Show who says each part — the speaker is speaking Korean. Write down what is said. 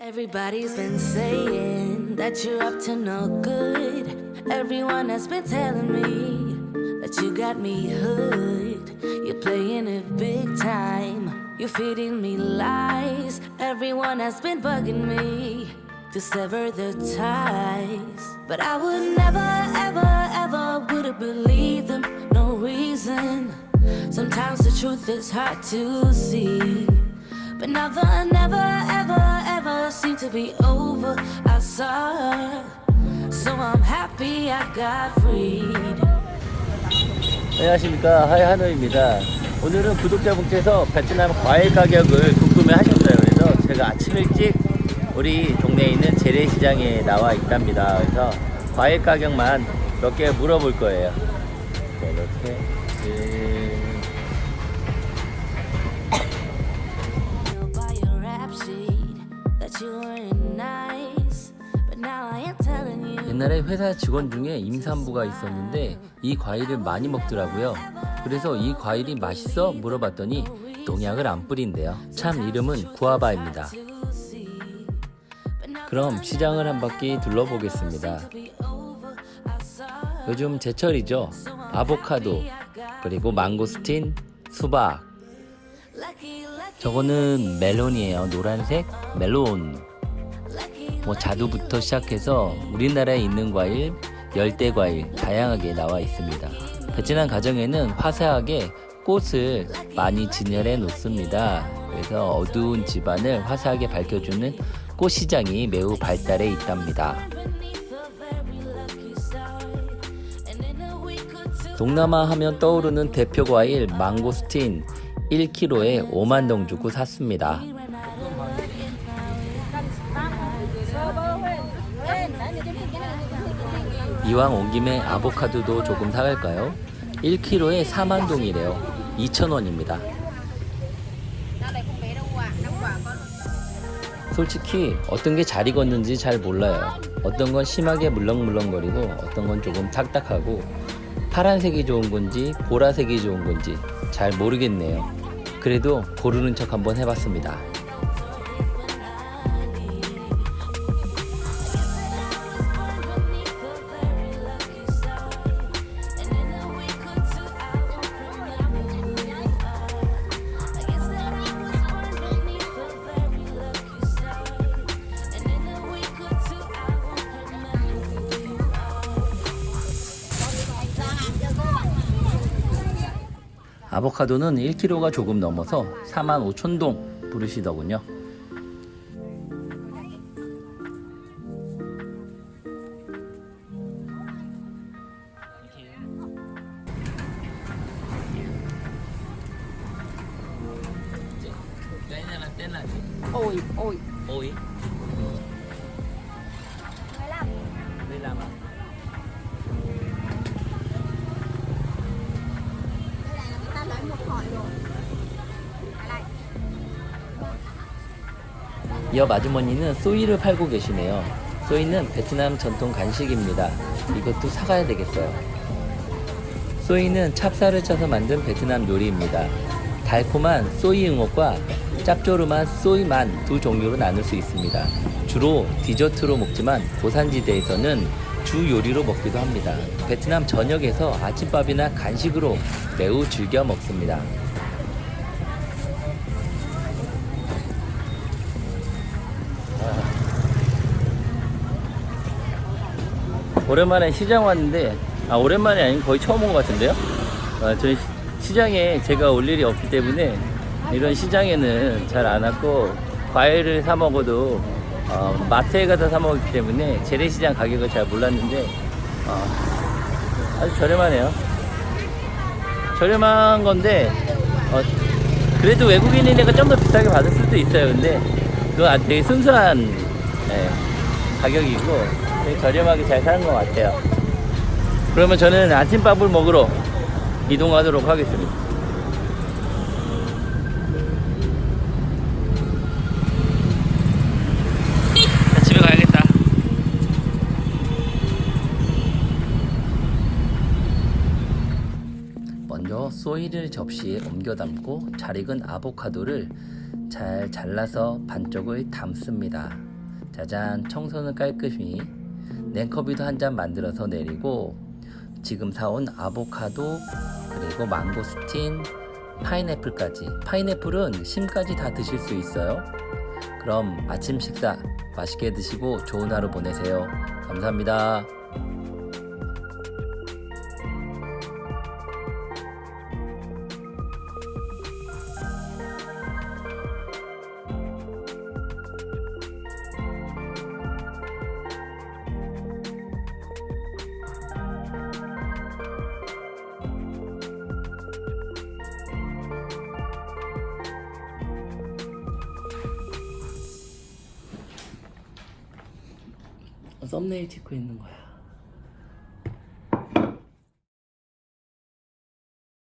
Speaker 1: Everybody's been saying that you're up to no good. Everyone has been telling me that you got me hood. You're playing it big time. You're feeding me lies. Everyone has been bugging me to sever the ties. But I would never, ever, ever would have believed them. No reason. Sometimes the truth is hard to see. But the never, ever, ever seem to be over. I saw, so I'm happy I got freed.
Speaker 2: 안녕하십니까. 하이 하노입니다. 오늘은 구독자분께서 베트남 과일 가격을 궁금해 하셨어요. 그래서 제가 아침 일찍 우리 동네에 있는 재래시장에 나와 있답니다. 그래서 과일 가격만 몇 개 물어볼 거예요 옛날에 회사 직원 중에 임산부가 있었는데 이 과일을 많이 먹더라고요. 그래서 이 과일이 맛있어 물어봤더니 농약을 안 뿌린대요. 참 이름은 구아바입니다. 그럼 시장을 한 바퀴 둘러보겠습니다. 요즘 제철이죠. 아보카도, 그리고 망고스틴, 수박. 저거는 멜론이에요. 노란색 멜론. 뭐 자두부터 시작해서 우리나라에 있는 과일, 열대 과일 다양하게 나와 있습니다. 베트남 가정에는 화사하게 꽃을 많이 진열해 놓습니다. 그래서 어두운 집안을 화사하게 밝혀주는 꽃 시장이 매우 발달해 있답니다. 동남아 하면 떠오르는 대표 과일 망고스틴 1kg에 5만 동 주고 샀습니다. 이왕 온 김에 아보카도도 조금 사갈까요? 1kg에 4만 동이래요. 2,000원입니다. 솔직히 어떤 게 잘 익었는지 잘 몰라요. 어떤 건 심하게 물렁물렁거리고 어떤 건 조금 딱딱하고 파란색이 좋은 건지 보라색이 좋은 건지 잘 모르겠네요. 그래도 고르는 척 한번 해봤습니다. 아보카도는 1kg가 조금 넘어서 4만 5천 동 부르시더군요.
Speaker 3: ôi Ôi.
Speaker 2: 15 이 아주머니는 소이를 팔고 계시네요. 소이는 베트남 전통 간식입니다. 이것도 사가야 되겠어요. 소이는 찹쌀을 짜서 만든 베트남 요리입니다. 달콤한 소이 응옥과 짭조름한 소이만 두 종류로 나눌 수 있습니다. 주로 디저트로 먹지만 고산지대에서는 주 요리로 먹기도 합니다. 베트남 전역에서 아침밥이나 간식으로 매우 즐겨 먹습니다. 오랜만에 시장 왔는데 아 오랜만이 아닌 거의 처음 온 것 같은데요? 아, 저희 시- 시장에 제가 올 일이 없기 때문에 이런 시장에는 잘 안 왔고 과일을 사 먹어도 어, 마트에 가서 사 먹기 때문에 재래시장 가격을 잘 몰랐는데 어, 아주 저렴하네요. 저렴한 건데 어, 그래도 외국인이니까 좀 더 비싸게 받을 수도 있어요. 근데 그건 아- 되게 순수한 예, 가격이고 저렴하게 잘 사는 것 같아요. 그러면 저는 아침밥을 먹으러 이동하도록 하겠습니다. 먼저 소이를 접시에 옮겨 담고 잘 익은 아보카도를 잘 잘라서 반쪽을 담습니다. 짜잔 청소는 깔끔히 냉커비도 한 잔 만들어서 내리고 지금 사온 아보카도 그리고 망고스틴 파인애플까지. 파인애플은 심까지 다 드실 수 있어요. 그럼 아침 식사 맛있게 드시고 좋은 하루 보내세요. 감사합니다 썸네일 찍고 있는 거야